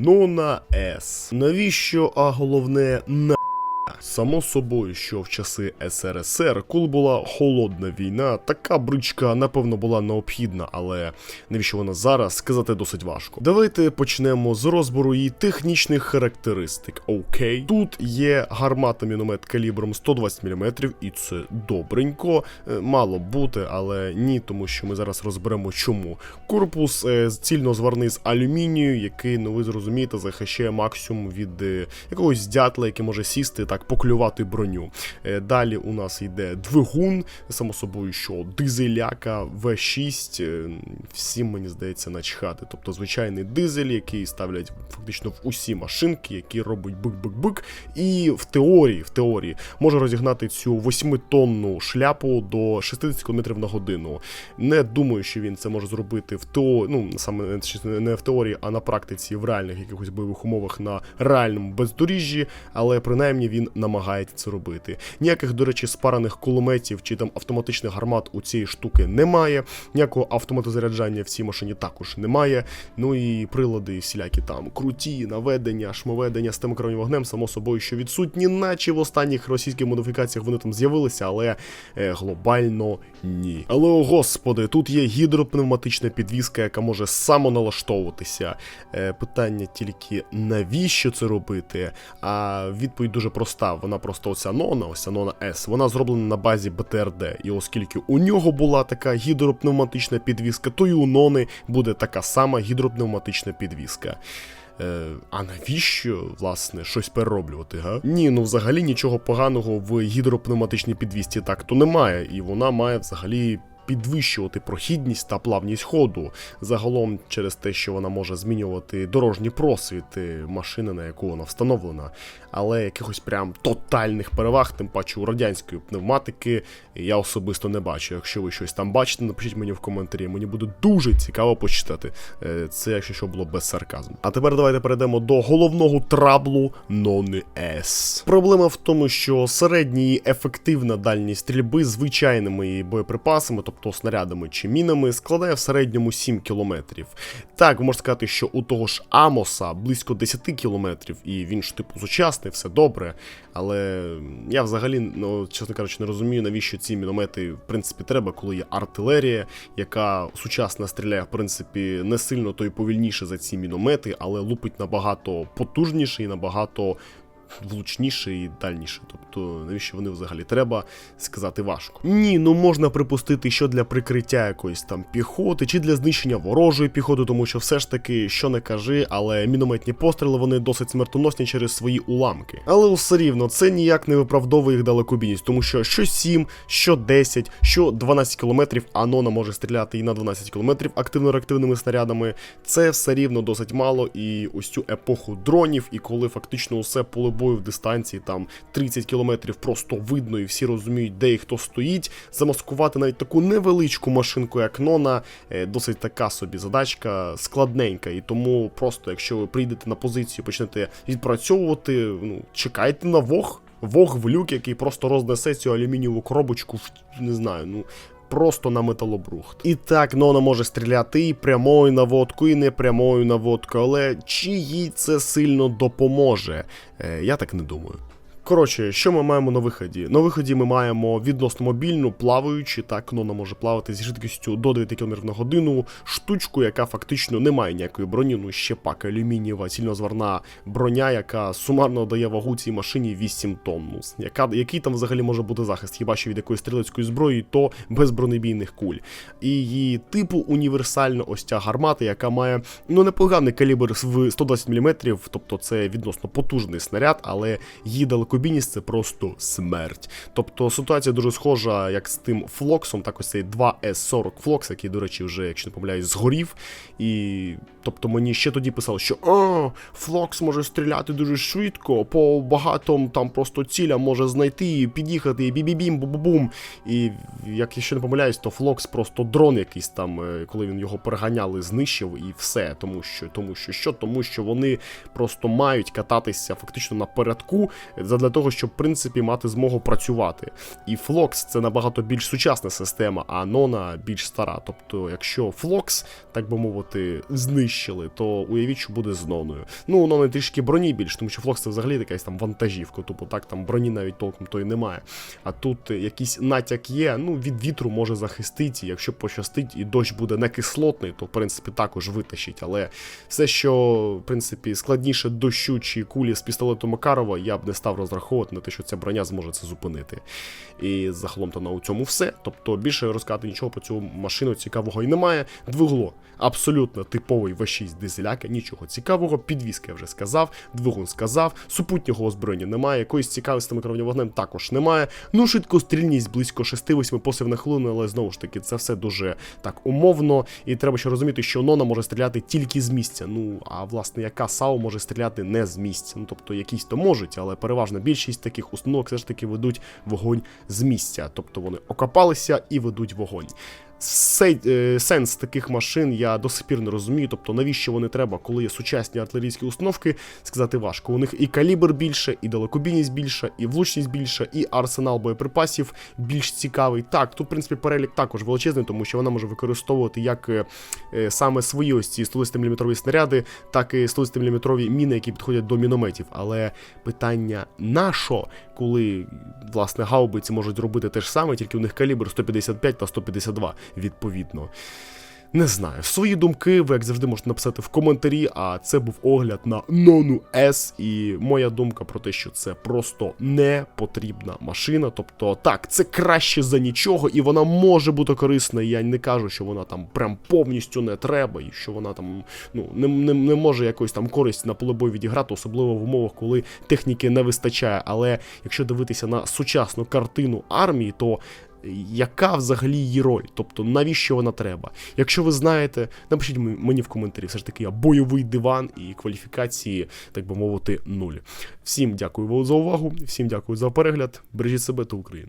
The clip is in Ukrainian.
Анона С. Навіщо, а головне, на. Само собою, що в часи СРСР, коли була холодна війна, така бричка напевно була необхідна, але навіщо вона зараз сказати досить важко. Давайте почнемо з розбору її технічних характеристик. Окей, тут є гармата міномет калібром 120 мм, і це добренько. Е, Мало бути, але ні, тому що ми зараз розберемо чому. Корпус е, цільно зварний з алюмінію, який, ну ви зрозумієте, захищає максимум від е, якогось дятла, який може сісти так поклювати броню. Е, Далі у нас йде двигун, само собою, що дизеляка V6, е, всім мені здається начхати. Тобто звичайний дизель, який ставлять фактично в усі машинки, які робить бик-бик-бик. І в теорії, в теорії може розігнати цю 8-тонну шляпу до 60 км на годину. Не думаю, що він це може зробити в теорії, ну саме не в теорії, а на практиці в реальних якихось бойових умовах на реальному бездоріжжі, але принаймні він намагається це робити. Ніяких, до речі, спараних кулеметів чи там автоматичних гармат у цієї штуки немає. Ніякого автоматозаряджання в цій машині також немає. Ну і прилади всілякі там круті, наведення, шмоведення з тим керування вогнем, само собою, що відсутні, наче в останніх російських модифікаціях вони там з'явилися, але е, глобально ні. Але о господи, тут є гідропневматична підвізка, яка може самоналаштовуватися. Е, питання тільки навіщо це робити? А відповідь дуже проста. Вона просто оця нона, ось нона S, вона зроблена на базі БТРД. І оскільки у нього була така гідропневматична підвізка, то і у нони буде така сама гідропневматична підвізка. Е, а навіщо, власне, щось перероблювати, га? Ні, ну взагалі нічого поганого в гідропневматичній підвісті так то немає, і вона має взагалі. Підвищувати прохідність та плавність ходу загалом через те, що вона може змінювати дорожні просвіти машини, на яку вона встановлена, але якихось прям тотальних переваг, тим паче у радянської пневматики, я особисто не бачу. Якщо ви щось там бачите, напишіть мені в коментарі. Мені буде дуже цікаво почитати. Е, Це, якщо що було без сарказму. А тепер давайте перейдемо до головного траблу Нони С. Проблема в тому, що середня і ефективна дальність стрільби звичайними боєприпасами, тобто снарядами чи мінами, складає в середньому 7 кілометрів. Так, можете сказати, що у того ж Амоса близько 10 кілометрів, і він ж типу сучасний, все добре. Але я взагалі, ну чесно кажучи, не розумію, навіщо ці міномети в принципі треба, коли є артилерія, яка сучасно стріляє, в принципі, не сильно то й повільніше за ці міномети, але лупить набагато потужніше і набагато влучніше і дальніше. Тобто, навіщо вони взагалі треба сказати важко. Ні, ну можна припустити, що для прикриття якоїсь там піхоти, чи для знищення ворожої піхоти, тому що все ж таки, що не кажи, але мінометні постріли вони досить смертоносні через свої уламки. Але все рівно це ніяк не виправдовує їх далекобійність, тому що що 7, що 10, що 12 кілометрів, Анона може стріляти і на 12 кілометрів активно-реактивними снарядами. Це все рівно досить мало. І ось цю епоху дронів, і коли фактично усе поле бою в дистанції там 30 кілометрів просто видно, і всі розуміють, де і хто стоїть. Замаскувати навіть таку невеличку машинку, як Нона, е, досить така собі задачка складненька. І тому просто, якщо ви прийдете на позицію, почнете відпрацьовувати, ну чекайте на вог. Вог в люк, який просто рознесе цю алюмінієву коробочку, в не знаю, ну. Просто на металобрухт. І так, Нона може стріляти і прямою наводкою, і непрямою наводкою, але чи їй це сильно допоможе? Е, я так не думаю. Коротше, що ми маємо на виході? На виході ми маємо відносно мобільну, плаваючу, так, Нона може плавати зі швидкістю до 9 км на годину, штучку, яка фактично не має ніякої броні, ну ще пак алюмінієва, цільнозварна броня, яка сумарно дає вагу цій машині 8 тонн. Ну, яка, який там взагалі може бути захист? Хіба що від якоїсь стрілецької зброї, то без бронебійних куль. І її типу універсальна ось ця гармата, яка має ну непоганий калібр в 120 мм, тобто це відносно потужний снаряд, але її далекобійність це просто смерть. Тобто ситуація дуже схожа, як з тим флоксом, так ось цей 2S40 флокс, який, до речі, вже, якщо не помиляюсь, згорів. І тобто мені ще тоді писали, що а, флокс може стріляти дуже швидко, по багатому там просто цілям може знайти, під'їхати, і бі-бі-бім, бу-бу-бум. І як я ще не помиляюсь, то флокс просто дрон якийсь там, е, коли він його переганяли, знищив і все. Тому що, тому що що? Тому що вони просто мають кататися фактично на передку. Задля для того, щоб в принципі мати змогу працювати. І Флокс це набагато більш сучасна система, а Нона більш стара. Тобто, якщо Флокс, так би мовити, знищили, то уявіть, що буде з Ноною. Ну, у Нони трішки броні більш, тому що Флокс це взагалі якась там вантажівка, тобто так там броні навіть толком то і немає. А тут якийсь натяк є, ну від вітру може захистити, якщо пощастить і дощ буде не кислотний, то в принципі також витащить. Але все, що в принципі складніше дощу чи кулі з пістолету Макарова, я б не став розраховувати на те, що ця броня зможе це зупинити. І загалом то на у цьому все. Тобто більше розказати нічого про цю машину цікавого і немає. Двигло абсолютно типовий V6 дизеляка, нічого цікавого. Підвізка я вже сказав, двигун сказав, супутнього озброєння немає, якоїсь цікавості мікровня вогнем також немає. Ну, швидкострільність близько 6-8 посів на хвилину, але знову ж таки, це все дуже так умовно. І треба ще розуміти, що Нона може стріляти тільки з місця. Ну а власне, яка САУ може стріляти не з місця. Ну тобто якісь то можуть, але переважна більшість таких установок все ж таки ведуть вогонь з місця. Тобто вони окопалися і ведуть вогонь. Е, сенс таких машин я до сих пір не розумію. Тобто, навіщо вони треба, коли є сучасні артилерійські установки, сказати важко. У них і калібр більше, і далекобійність більша, і влучність більша, і арсенал боєприпасів більш цікавий. Так, тут, в принципі, перелік також величезний, тому що вона може використовувати як е, е, саме свої ось ці 110-мм снаряди, так і 110-мм міни, які підходять до мінометів. Але питання на що, коли власне гаубиці можуть робити те ж саме, тільки у них калібр 155 та 152 відповідно. Не знаю. Свої думки ви, як завжди, можете написати в коментарі, а це був огляд на Нону S, і моя думка про те, що це просто не потрібна машина. Тобто, так, це краще за нічого, і вона може бути корисна. Я не кажу, що вона там прям повністю не треба, і що вона там ну не, не, не може якось там користь на поле бою відіграти, особливо в умовах, коли техніки не вистачає. Але якщо дивитися на сучасну картину армії, то яка взагалі її роль? Тобто навіщо вона треба? Якщо ви знаєте, напишіть мені в коментарі, все ж таки я бойовий диван і кваліфікації, так би мовити, нуль. Всім дякую за увагу, всім дякую за перегляд. Бережіть себе та Україну.